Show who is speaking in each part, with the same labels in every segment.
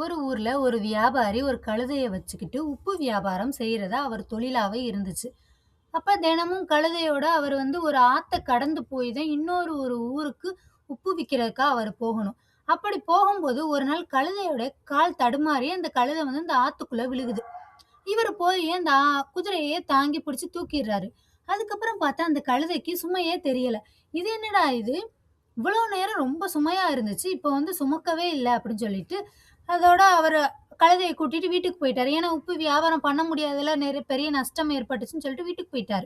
Speaker 1: ஒரு ஊர்ல ஒரு வியாபாரி ஒரு கழுதையை வச்சுக்கிட்டு உப்பு வியாபாரம் செய்யறதா அவர் தொழிலாவே இருந்துச்சு. அப்ப தினமும் கழுதையோட அவர் வந்து ஒரு ஆத்த கடந்து போய் தான் இன்னொரு ஒரு ஊருக்கு உப்பு விற்கிறதுக்கா அவர் போகணும். அப்படி போகும்போது ஒரு நாள் கழுதையோட கால் தடுமாறி அந்த கழுதை வந்து அந்த ஆத்துக்குள்ள விழுகுது. இவர் போய் அந்த குதிரையே தாங்கி பிடிச்சி தூக்கிடுறாரு அதுக்கப்புறம் பார்த்தா அந்த கழுதைக்கு சுமையே தெரியல. இது என்னடா இது? இவ்வளோ நேரம் ரொம்ப சுமையா இருந்துச்சு. இப்போ வந்து சுமக்கவே இல்லை அப்படின்னு சொல்லிட்டு, அதோட அவர் கழுதையை கூட்டிட்டு வீட்டுக்கு போயிட்டாரு. ஏன்னா உப்பு வியாபாரம் பண்ண முடியாதுல்ல. நிறைய பெரிய நஷ்டம் ஏற்பட்டுச்சுன்னு சொல்லிட்டு வீட்டுக்கு போயிட்டாரு.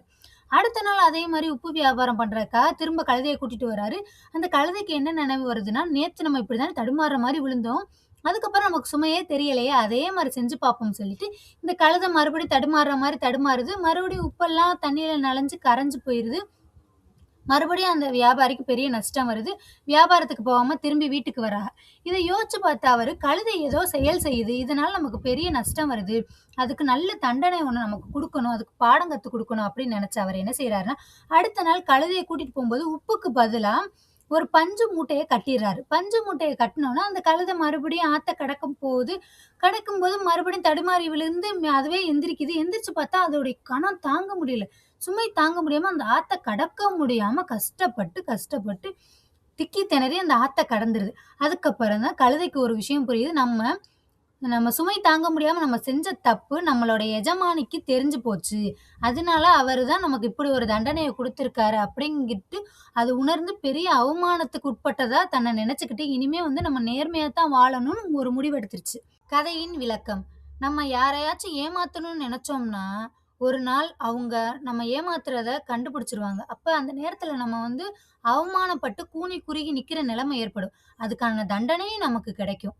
Speaker 1: அடுத்த நாள் அதே மாதிரி உப்பு வியாபாரம் பண்றதுக்காக திரும்ப கழுதையை கூட்டிட்டு வராரு. அந்த கழுதைக்கு என்ன நினைவு வருதுன்னா, நேத்து நம்ம இப்படிதான் தடுமாறுற மாதிரி விழுந்தோம். அதுக்கப்புறம் நமக்கு சுமையே தெரியலையே. அதே மாதிரி செஞ்சு பார்ப்போம்னு சொல்லிட்டு, இந்த கழுதை மறுபடியும் தடுமாறுற மாதிரி தடுமாறுது. மறுபடியும் உப்பெல்லாம் தண்ணியில நனைஞ்சு கரைஞ்சு போயிருது. மறுபடியும் அந்த வியாபாரிக்கு பெரிய நஷ்டம் வருது. வியாபாரத்துக்கு போகாம திரும்பி வீட்டுக்கு வராங்க. இதை யோசிச்சு பார்த்தா அவரு, கழுதை ஏதோ செயல் செய்யுது. இதனால நமக்கு பெரிய நஷ்டம் வருது. அதுக்கு நல்ல தண்டனை ஒன்று நமக்கு கொடுக்கணும் அதுக்கு பாடம் கத்துக் கொடுக்கணும் அப்படின்னு நெனச்ச அவர் என்ன செய்கிறாருன்னா அடுத்த நாள் கழுதையை கூட்டிட்டு போகும்போது உப்புக்கு பதிலாக ஒரு பஞ்சு மூட்டையை கட்டிடுறாரு பஞ்சு மூட்டையை கட்டுனோனே, அந்த கழுதை மறுபடியும் ஆத்த கடக்க போகுது. கடக்கும்போது மறுபடியும் தடுமாறி விழுந்து அதுவே எந்திரிக்குது. எந்திரிச்சு பார்த்தா அதோடைய கணம் தாங்க முடியல. சுமை தாங்க முடியாம அந்த ஆத்த கடக்க முடியாம கஷ்டப்பட்டு, கஷ்டப்பட்டு திக்கி திணறி அந்த ஆத்த கடந்துருது. அதுக்கப்புறம் தான் கழுதைக்கு ஒரு விஷயம் புரியுது. நம்ம நம்ம சுமை தாங்க முடியாம நம்ம செஞ்ச தப்பு நம்மளோட எஜமானிக்கு தெரிஞ்சு போச்சு. அதனால அவரு தான் நமக்கு இப்படி ஒரு தண்டனைய குடுத்திருக்காரு அப்படிங்கிட்டு, அது உணர்ந்து பெரிய அவமானத்துக்கு உட்பட்டதா தன்னை நினைச்சுக்கிட்டு, இனிமே வந்து நம்ம நேர்மையா தான் வாழணும்னு ஒரு முடிவெடுத்துருச்சு. கதையின் விளக்கம். நம்ம யாரையாச்சும் ஏமாத்தணும்னு நெனச்சோம்னா, ஒரு நாள் அவங்க நம்ம ஏமாத்துறத கண்டுபிடிச்சுருவாங்க. அப்ப அந்த நேரத்துல நம்ம வந்து அவமானப்பட்டு கூனி குறுகி நிக்கிற நிலைமை ஏற்படும். அதுக்கான தண்டனையும் நமக்கு கிடைக்கும்.